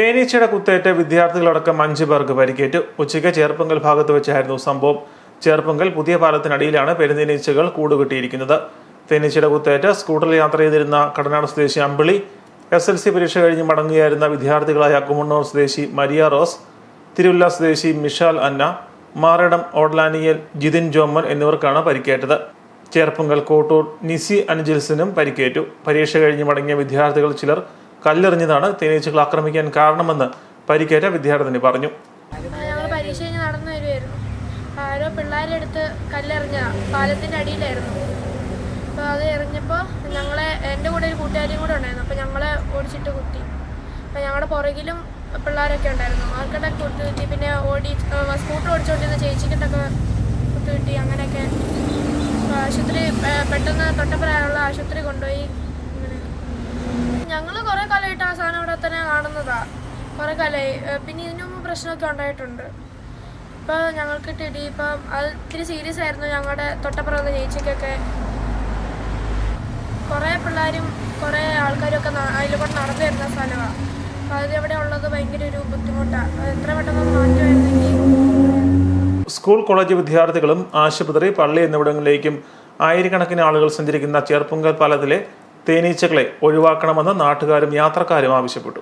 തേനീച്ചയുടെ കുത്തേറ്റ് വിദ്യാർത്ഥികളടക്കം അഞ്ചു പേർക്ക് പരിക്കേറ്റു. ഉച്ചയ്ക്ക് ചേർപ്പങ്കൽ ഭാഗത്ത് വെച്ചായിരുന്നു സംഭവം. ചേർപ്പങ്കൽ പുതിയ പാലത്തിനടിയിലാണ് പെരുന്തേനീച്ചകൾ കൂടുകെട്ടിയിരിക്കുന്നത്. തേനീച്ചയുടെ കുത്തേറ്റ് സ്കൂട്ടറിൽ യാത്ര ചെയ്തിരുന്ന കടനാട് സ്വദേശി അമ്പിളി എസ് എൽ സി പരീക്ഷ കഴിഞ്ഞ് മടങ്ങുകയായിരുന്ന വിദ്യാർത്ഥികളായ കുമണ്ണൂർ സ്വദേശി മരിയ റോസ് തിരുവല്ല സ്വദേശി മിഷാൽ അന്ന മാറടം ഓഡ്ലാനിയൽ ജിതിൻ ജോമൻ എന്നിവർക്കാണ് പരിക്കേറ്റത്. ചേർപ്പങ്കൽ കോട്ടൂർ നിസി അൻജിൽസിനും പരിക്കേറ്റു. പരീക്ഷ കഴിഞ്ഞ് മടങ്ങിയ വിദ്യാർത്ഥികൾ ചിലർ കല്ലെറിഞ്ഞതാണ് തേനീച്ചകൾ ആക്രമിക്കാൻ കാരണമെന്ന് പരിക്കേറ്റ വിദ്യാർത്ഥിനി പറഞ്ഞു. പരീക്ഷ കഴിഞ്ഞ് നടന്നു വരുമായിരുന്നു ആരോ പിള്ളേരെടുത്ത് കല്ലെറിഞ്ഞതാ പാലത്തിന്റെ അടിയിലായിരുന്നു. അപ്പോൾ അത് എറിഞ്ഞപ്പോൾ ഞങ്ങളെ എന്റെ കൂടെ ഒരു കൂട്ടുകാരിയും കൂടെ ഉണ്ടായിരുന്നു. അപ്പോൾ ഞങ്ങളെ ഓടിച്ചിട്ട് കുത്തി. അപ്പോൾ ഞങ്ങളുടെ പുറകിലും പിള്ളേരൊക്കെ ഉണ്ടായിരുന്നു. അവർക്കൊക്കെ കുത്തു കിട്ടി പിന്നെ ഓടി സ്കൂട്ടർ ഓടിച്ചുകൊണ്ടിരുന്ന ചേച്ചിക്കൊണ്ടൊക്കെ കുത്തു കിട്ടി അങ്ങനെയൊക്കെ. ആശുപത്രി പെട്ടെന്ന് തൊട്ടപ്പുറമുള്ള ആശുപത്രി കൊണ്ടുപോയി. ഞങ്ങൾ കുറേ കാലമായിട്ട് ആ സാധനം അവിടെ തന്നെ കാണുന്നതാ. കുറേ കാലമായി പിന്നെ ഇതിനു മുമ്പ് പ്രശ്നമൊക്കെ ഉണ്ടായിട്ടുണ്ട്. ഇപ്പോൾ ഞങ്ങൾക്ക് ടിടി ഇപ്പം അത് ഇത്തിരി സീരിയസ് ആയിരുന്നു ഞങ്ങളുടെ തൊട്ടപ്പുറത്തെ ചേച്ചിക്കൊക്കെ. കുറേ പിള്ളേരും കുറേ ആൾക്കാരും ഒക്കെ അതിലൂടെ നടന്നു വരുന്ന സ്ഥലമാണ് അപ്പൊ അത് എവിടെ ഉള്ളത് ഭയങ്കര ഒരു ബുദ്ധിമുട്ടാണ് അത് എത്ര പെട്ടെന്ന് മാറ്റുമായിരുന്നെങ്കിൽ സ്കൂൾ കോളേജ് വിദ്യാർത്ഥികളും ആശുപത്രി പള്ളി എന്നിവിടങ്ങളിലേക്കും ആയിരക്കണക്കിന് ആളുകൾ സഞ്ചരിക്കുന്ന ചേർപ്പുങ്കൽ പാലത്തിലെ തേനീച്ചകളെ ഒഴിവാക്കണമെന്ന് നാട്ടുകാരും യാത്രക്കാരും ആവശ്യപ്പെട്ടു.